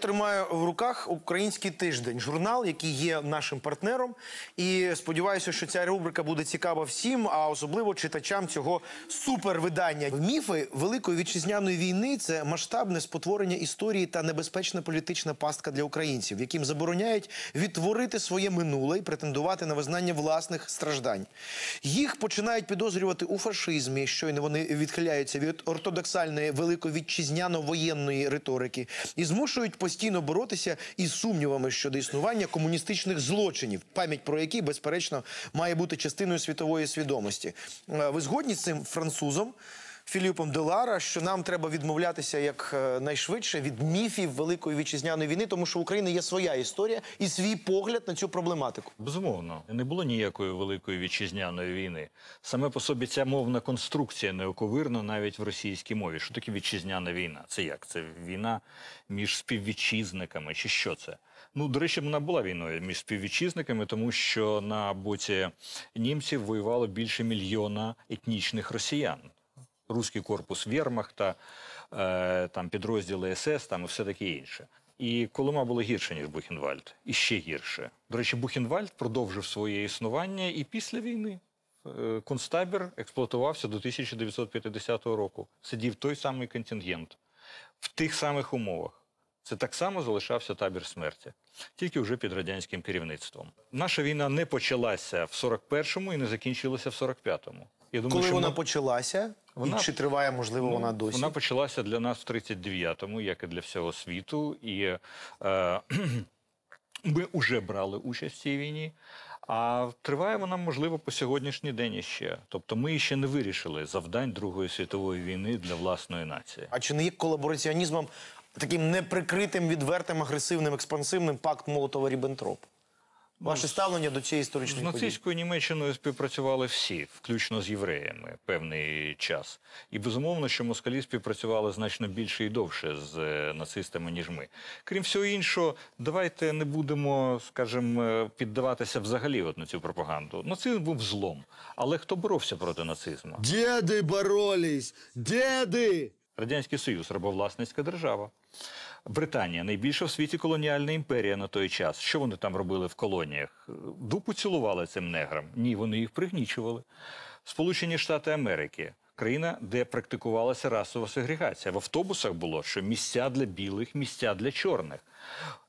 Тримаю в руках український тиждень, журнал, який є нашим партнером. І сподіваюся, що ця рубрика буде цікава всім, а особливо читачам цього супервидання. Міфи Великої вітчизняної війни це масштабне спотворення історії та небезпечна політична пастка для українців, яким забороняють відтворити своє минуле і претендувати на визнання власних страждань. Їх починають підозрювати у фашизмі, щойно вони відхиляються від ортодоксальної великовітчизняно-воєнної риторики і змушують постійно боротися із сумнівами щодо існування комуністичних злочинів, пам'ять про які, безперечно, має бути частиною світової свідомості. Е, Ви згодні з цим французом? Філіпом Делара, що нам треба відмовлятися як е, від міфів Великої вітчизняної війни, тому що в України є своя історія і свій погляд на цю проблематику. Безумовно, не було ніякої великої вітчизняної війни. Саме по собі ця мовна конструкція неоковирна навіть в російській мові. Що таке вітчизняна війна? Це як? Це війна між співвітчизниками, чи що це? Ну, до речі, вона була війною між співвітчизниками, тому що на боці німців воювало більше мільйона етнічних росіян. Руський корпус Вермахта, е, там підрозділи СС, там і все таке інше. І Колома було гірше, ніж Бухенвальд, і ще гірше. До речі, Бухенвальд продовжив своє існування і після війни. Е, Концтабір експлуатувався до 1950 року. Сидів той самий контингент в тих самих умовах. Це так само залишався табір смерті, тільки вже під радянським керівництвом. Наша війна не почалася в 41-му і не закінчилася в 45-му. Я думаю, Коли що вона ми- почалася, Вона- і чи триває, можливо, Ну, вона досі? Вона почалася для нас в 39-му, як і для всього світу. І е, ми вже брали участь в цій війні. А триває вона, можливо, по сьогоднішній день іще. Тобто ми ще не вирішили завдань Другої світової війни для власної нації. А чи не є колабораціонізмом таким неприкритим, відвертим, агресивним, експансивним пакт молотова ріббентроп Ваше ставлення до цієї історичної події? нацистською Німеччиною співпрацювали всі, включно з євреями, певний час. І безумовно, що москалі співпрацювали значно більше і довше з е, нацистами, ніж ми. Крім всього іншого, давайте не будемо, скажімо, е, піддаватися взагалі от на цю пропаганду. Нацизм був злом. Але хто боровся проти нацизму? Деды боролись! Деды! Радянський Союз рабовласницька держава. Британія найбільша в світі колоніальна імперія на той час. Що вони там робили в колоніях? Дупу цілували цим неграм? Ні, вони їх пригнічували. Сполучені Штати Америки. Країна, де практикувалася расова сегрегація. В автобусах було, що місця для білих, місця для чорних.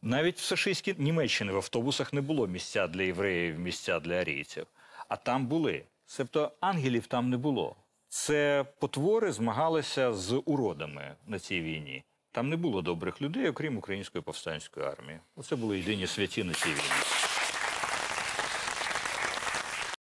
Навіть в фашистській Німеччині в автобусах не було місця для євреїв, місця для арійців. А там були. Себто ангелів там не було. Це потвори змагалися з уродами на цій війні. Там не було добрих людей, окрім української повстанської армії. Оце були єдині святі на цій війні.